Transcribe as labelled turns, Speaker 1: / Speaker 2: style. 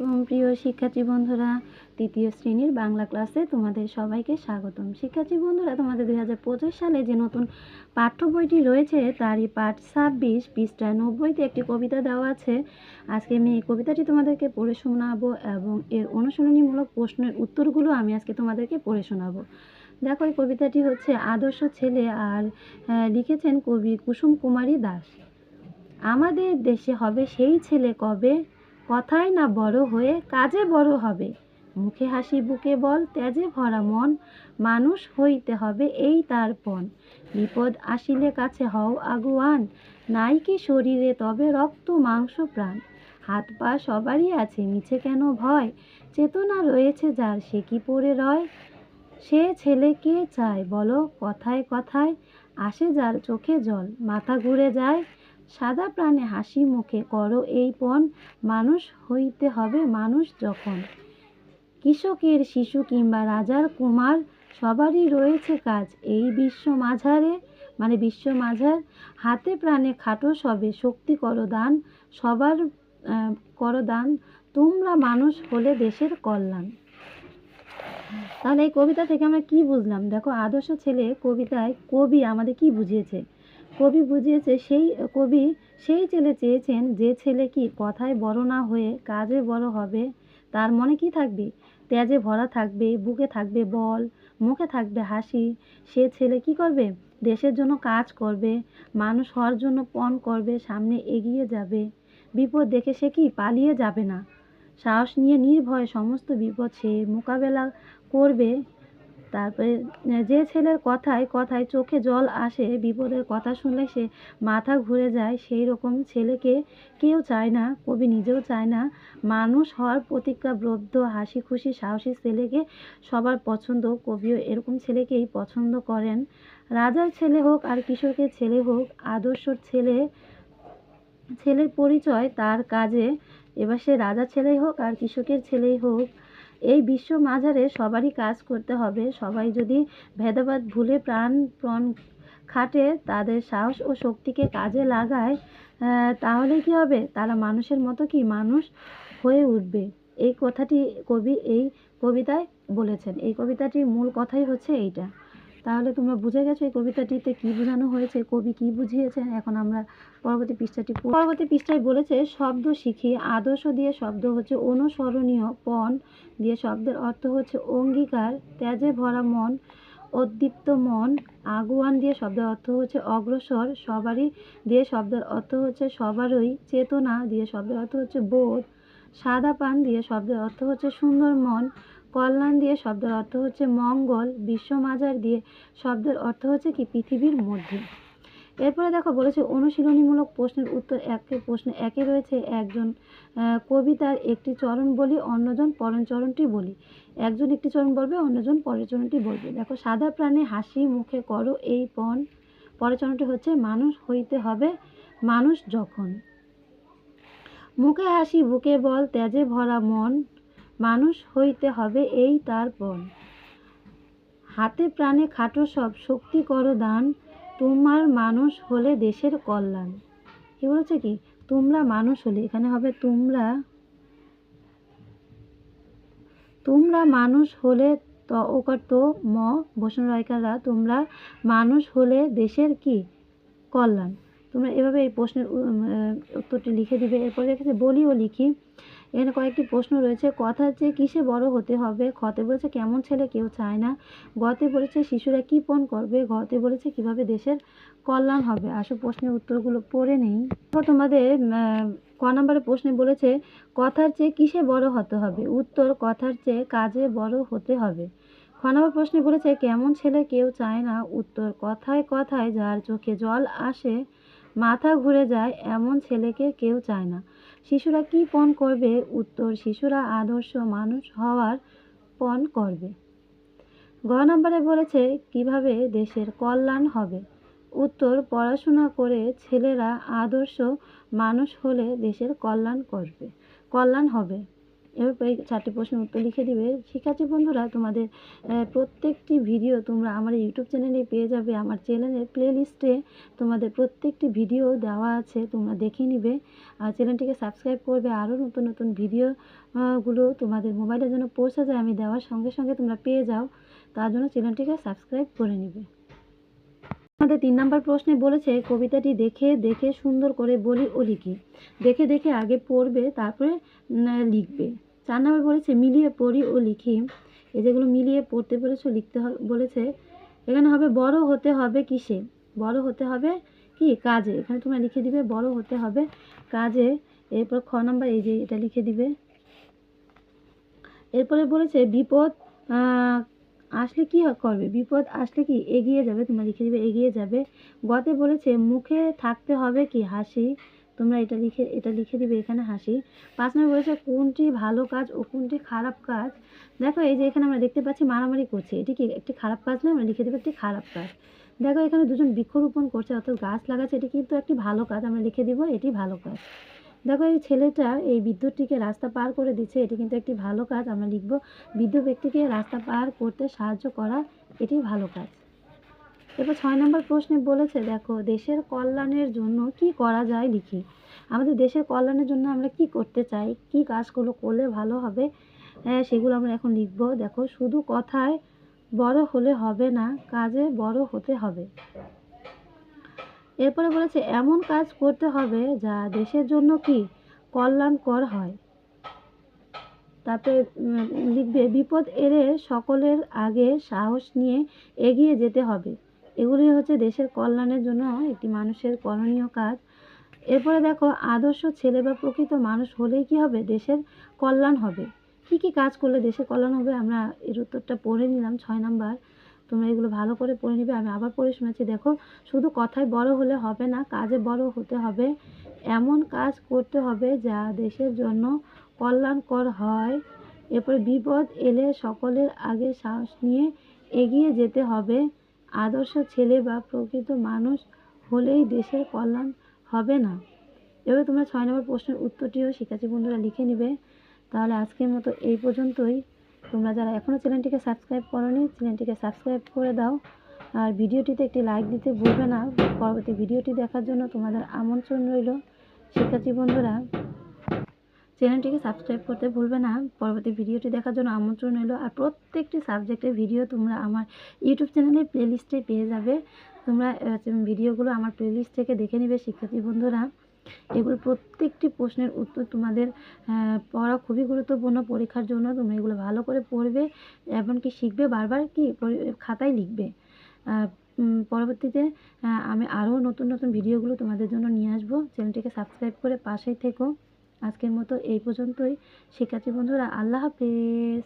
Speaker 1: প্রিয় শিক্ষার্থী বন্ধুরা, তৃতীয় শ্রেণির বাংলা ক্লাসে তোমাদের সবাইকে স্বাগতম। শিক্ষার্থী বন্ধুরা, তোমাদের দুই হাজার পঁচিশ সালে যে নতুন পাঠ্য বইটি রয়েছে, তারই পাঠ ছাব্বিশ, পৃষ্ঠা নব্বইতে একটি কবিতা দেওয়া আছে। আজকে আমি এই কবিতাটি তোমাদেরকে পড়ে শোনাবো এবং এর অনুশীলনীমূলক প্রশ্নের উত্তরগুলো আমি আজকে তোমাদেরকে পড়ে শোনাবো। দেখো, এই কবিতাটি হচ্ছে আদর্শ ছেলে আর লিখেছেন কবি কুসুম কুমারী দাস। আমাদের দেশে হবে সেই ছেলে কবে? কথায় না বড় হয়ে কাজে বড় হবে। মুখে হাসি, বুকে বল, তেজে ভরা মন, মানুষ হইতে হবে এই তার পণ। বিপদ আসিলে কাছে হও আগুয়ান, নাই কি শরীরে তবে রক্ত, মাংস, প্রাণ। হাত পা সবারই আছে, মিছে কেন ভয়? চেতনা রয়েছে যার, সে কি পড়ে রয়? সে ছেলে কে চায় বলো, কথায় কথায় আসে যার চোখে জল, মাথা ঘুরে যায়। সাদা প্রাণে হাসি মুখে করো এই পণ। মানুষ হইতে হবে মানুষ যখন। কৃষকের শিশু কিংবা রাজার কুমার, সবারই রয়েছে কাজ। এই বিশ্ব মাঝারে মানে বিশ্ব মাঝার, হাতে প্রাণে খাটো সবে, শক্তি করো দান, সবার করো দান, তোমরা মানুষ হলে দেশের কল্যাণ। তাহলে এই কবিতা থেকে আমরা কি বুঝলাম? দেখো, আদর্শ ছেলে কবিতায় কবি আমাদের কি বুঝিয়েছে? কবি বুঝিয়েছে, সেই কবি সেই ছেলে চেয়েছেন, যে ছেলে কি কথায় বড় না হয়ে কাজে বড় হবে, তার মনে কি থাকবে? তেজে ভরা থাকবে, বুকে থাকবে বল, মুখে থাকবে হাসি, সে ছেলে কি করবে? দেশের জন্য কাজ করবে, মানুষ হওয়ার জন্য পণ করবে, সামনে এগিয়ে যাবে, বিপদ দেখে সে কি পালিয়ে যাবে না? সাহস নিয়ে নির্ভয়ে সমস্ত বিপদ সে মোকাবেলা করবে তারপরে যে ছেলের কথায় কথায় চোখে জল আসে, বিপদের কথা শুনলে সে মাথা ঘুরে যায়, সেই রকম ছেলেকে কেউ চায় না, কবি নিজেও চায় না। মানুষ হওয়ার প্রতিজ্ঞাবদ্ধ হাসি, খুশি, সাহসী ছেলেকে সবার পছন্দ, কবিও এরকম ছেলেকেই পছন্দ করেন। রাজার ছেলে হোক আর কৃষকের ছেলে হোক, আদর্শর ছেলে, ছেলের পরিচয় তার কাজে। এবার সে রাজার ছেলেই হোক আর কৃষকের ছেলেই হোক। এই বিশ্ব মাঝারে সবারই কাজ করতে হবে। সবাই যদি ভেদাভেদ ভুলে প্রাণ প্রণ খাটে, তাদের সাহস ও শক্তিকে কাজে লাগায় তাহলে কি হবে? তারা মানুষের মতো কি মানুষ হয়ে উঠবে? এই কথাটি কবি, এই কবিতায় বলেছেন। এই কবিতাটির মূল কথাই হচ্ছে এইটা। তাহলে তোমরা বুঝে গেছো এই কবিতাটিতে কি বোঝানো হয়েছে, কবি কি বুঝিয়েছেন? এখন আমরা পরবর্তী পৃষ্ঠাটি পরবর্তী পৃষ্ঠায় বলেছে, শব্দ শিখি, আদর্শ দিয়ে শব্দ হচ্ছে অনুসরণীয়, পণ দিয়ে শব্দের অর্থ হচ্ছে অঙ্গীকার তেজে ভরা মন, উদ্দীপ্ত মন, আগুয়ান দিয়ে শব্দের অর্থ হচ্ছে অগ্রসর, সবারই দিয়ে শব্দের অর্থ হচ্ছে সবারই চেতনা, দিয়ে শব্দের অর্থ হচ্ছে বোধ, সাদা পান দিয়ে শব্দের অর্থ হচ্ছে সুন্দর মন কল্যাণ দিয়ে শব্দের অর্থ হচ্ছে মঙ্গল বিশ্বমাজার দিয়ে। শব্দের অর্থ হচ্ছে কি? পৃথিবীর মধ্যে। এরপরে দেখো বলেছে, অনুশীলনীমূলক প্রশ্নের উত্তর একে, প্রশ্নে একে রয়েছে, একজন কবিতার একটি চরণ বলি, অন্যজন পরের চরণটি বলি। একজন একটি চরণ বলবে, অন্যজন পরের চরণটি বলবে। দেখো, সাদা প্রাণে হাসি মুখে করো এই পণ। পরের চরণটি হচ্ছে, মানুষ হইতে হবে মানুষ যখন। মুখে হাসি, বুকে বল, তেজে ভরা মন। মানুষ হইতে হবে এই তার পণ হাতে প্রাণে খাটো সব, শক্তি করো দান, তোমার মানুষ হলে দেশের কল্যাণ। কি বলেছে কি? তোমরা মানুষ হলে, এখানে হবে তোমরা। তোমরা মানুষ হলে ত, ওকার তো, ম বসন রায়কাররা তোমরা মানুষ হলে দেশের কি? কল্যাণ। তোমরা এভাবে এই প্রশ্নের উত্তরটি লিখে দিবে। এরপরে রেখেছে লিখি এখানে কয়েকটি প্রশ্ন রয়েছে। কথার চেয়ে কিসে বড় হতে হবে? খতে বলেছে, কেমন ছেলে কেউ চায় না। গতে বলেছে, শিশুরা কি পণ করবে? ঘতে বলেছে, কীভাবে দেশের কল্যাণ হবে? আসো প্রশ্নের উত্তরগুলো পড়ে নেই। তোমাদের ক নম্বরের প্রশ্নে বলেছে, কথার চেয়ে কিসে বড় হতে হবে? উত্তর, কথার চেয়ে কাজে বড় হতে হবে। খ নম্বর প্রশ্নে বলেছে, কেমন ছেলে কেউ চায় না? উত্তর, কথায় কথায় যার চোখে জল আসে, মাথা ঘুরে যায়, এমন ছেলেকে কেউ চায় না। শিশুরা কি পণ করবে? উত্তর, শিশুরা আদর্শ মানুষ হওয়ার পণ করবে। গ নম্বরে বলেছে, কীভাবে দেশের কল্যাণ হবে? উত্তর, পড়াশোনা করে ছেলেরা আদর্শ মানুষ হলে দেশের কল্যাণ করবে, কল্যাণ হবে। এভাবে চারটি প্রশ্নের উত্তর লিখে দিবে। শিক্ষার্থী বন্ধুরা তোমাদের প্রত্যেকটি ভিডিও তোমরা আমার ইউটিউব চ্যানেলে পেয়ে যাবে। আমার চ্যানেলের প্লে লিস্টে তোমাদের প্রত্যেকটি ভিডিও দেওয়া আছে তোমরা দেখে নিবে। আর চ্যানেলটিকে সাবস্ক্রাইব করবে। আরও নতুন নতুন ভিডিও আহ, গুলো তোমাদের মোবাইলে যেন পৌঁছে যায় আমি দেওয়ার সঙ্গে সঙ্গে তোমরা পেয়ে যাও। তার জন্য চ্যানেলটিকে সাবস্ক্রাইব করে নিবে। আমাদের তিন নম্বর প্রশ্নে বলেছে কবিতাটি দেখে দেখে সুন্দর করে বলি ও লিখি দেখে দেখে আগে পড়বে তারপরে লিখবে। চার নম্বর বলেছে, মিলিয়ে পড়ি ও লিখি। এই যেগুলো মিলিয়ে পড়তে বলেছে লিখতে বলেছে, এখানে হবে বড় হতে হবে কিসে? বড় হতে হবে কি? কাজে। এখানে তোমরা লিখে দিবে, বড় হতে হবে কাজে। এরপর খ নাম্বার, এই যে এটা লিখে দিবে। এরপরে বলেছে, বিপদ আসলে কি করবে? বিপদ আসলে কি? এগিয়ে যাবে। তোমরা লিখে দিবে, এগিয়ে যাবে। গতে বলেছে, মুখে থাকতে হবে কি? হাসি। তোমরা এটা লিখে এটা লিখে দিবে এখানে হাসি। পাঁচ নম্বর বলেছে, কোনটি ভালো কাজ ও কোনটি খারাপ কাজ? দেখো, এই যে এখানে আমরা দেখতে পাচ্ছি মারামারি করছে। এটি কি একটি খারাপ কাজ নয়? আমরা লিখে দেবো একটি খারাপ কাজ। দেখো, এখানে দুজন বৃক্ষরোপণ করছে, অর্থাৎ গাছ লাগাচ্ছে। এটি কিন্তু একটি ভালো কাজ, আমরা লিখে দিব এটি ভালো কাজ। দেখো, এই ছেলেটা এই বিদ্যুৎটিকে রাস্তা পার করে দিচ্ছে, এটি কিন্তু একটি ভালো কাজ। আমরা লিখব, বৃদ্ধ ব্যক্তিকে রাস্তা পার করতে সাহায্য করা, এটি ভালো কাজ। এরপর ছয় নম্বর প্রশ্নে বলেছে, দেখো, দেশের কল্যাণের জন্য কি করা যায় লিখি? আমাদের দেশের কল্যাণের জন্য আমরা কি করতে চাই? কি কাজগুলো করলে ভালো হবে? হ্যাঁ সেগুলো আমরা এখন লিখব। দেখো, শুধু কথায় বড় হলে হবে না, কাজে বড় হতে হবে। এরপরে বলেছে, এমন কাজ করতে হবে যা দেশের জন্য কি কল্যাণকর হয়। তারপরে লিখবে, বিপদ এড়ে সকলের আগে সাহস নিয়ে এগিয়ে যেতে হবে। এগুলি হচ্ছে দেশের কল্যাণের জন্য একটি মানুষের করণীয় কাজ। এরপরে দেখো, আদর্শ ছেলে বা প্রকৃত মানুষ হলেই কি হবে? দেশের কল্যাণ হবে। কি কি কাজ করলে দেশের কল্যাণ হবে? আমরা এর উত্তরটা পড়ে নিলাম ছয় নাম্বার। তোমরা এগুলো ভালো করে পড়ে নিবে, আমি আবার পড়ে শোনাচ্ছি। দেখো, শুধু কথায় বড় হলে হবে না, কাজে বড় হতে হবে। এমন কাজ করতে হবে যা দেশের জন্য কল্যাণকর হয়। এরপরে বিপদ এলে সকলের আগে সাহস নিয়ে এগিয়ে যেতে হবে। আদর্শ ছেলে বা প্রকৃত মানুষ হলেই দেশের কল্যাণ হবে না। এবার তোমরা ছয় নম্বর প্রশ্নের উত্তরটিও শিক্ষার্থী বন্ধুরা লিখে নিবে। তাহলে আজকের মতো এই পর্যন্তই। তোমরা যারা এখনও চ্যানেলটিকে সাবস্ক্রাইব করোনি, চ্যানেলটিকে সাবস্ক্রাইব করে দাও। আর ভিডিওটিতে একটি লাইক দিতে ভুলবে না। পরবর্তী ভিডিওটি দেখার জন্য তোমাদের আমন্ত্রণ রইল। শিক্ষার্থী বন্ধুরা চ্যানেলটিকে সাবস্ক্রাইব করতে ভুলবে না। পরবর্তী ভিডিওটি দেখার জন্য আমন্ত্রণ রইল। আর প্রত্যেকটি সাবজেক্টের ভিডিও তোমরা আমার ইউটিউব চ্যানেলে প্লেলিস্টে পেয়ে যাবে। তোমরা ভিডিওগুলো আমার প্লেলিস্ট থেকে দেখে নেবে, শিক্ষার্থী বন্ধুরা। এগুলো প্রত্যেকটি প্রশ্নের উত্তর তোমাদের পড়া খুবই গুরুত্বপূর্ণ। পরীক্ষার জন্য তোমরা এগুলো ভালো করে পড়বে, এমনকি শিখবে বারবার কি? খাতায় লিখবে। পরবর্তীতে আমি আরও নতুন নতুন ভিডিওগুলো তোমাদের জন্য নিয়ে আসব। চ্যানেলটিকে সাবস্ক্রাইব করে পাশেই থেকো। আজকের মতো এই পর্যন্তই। শিক্ষার্থী বন্ধুরা আল্লাহ হাফিজ।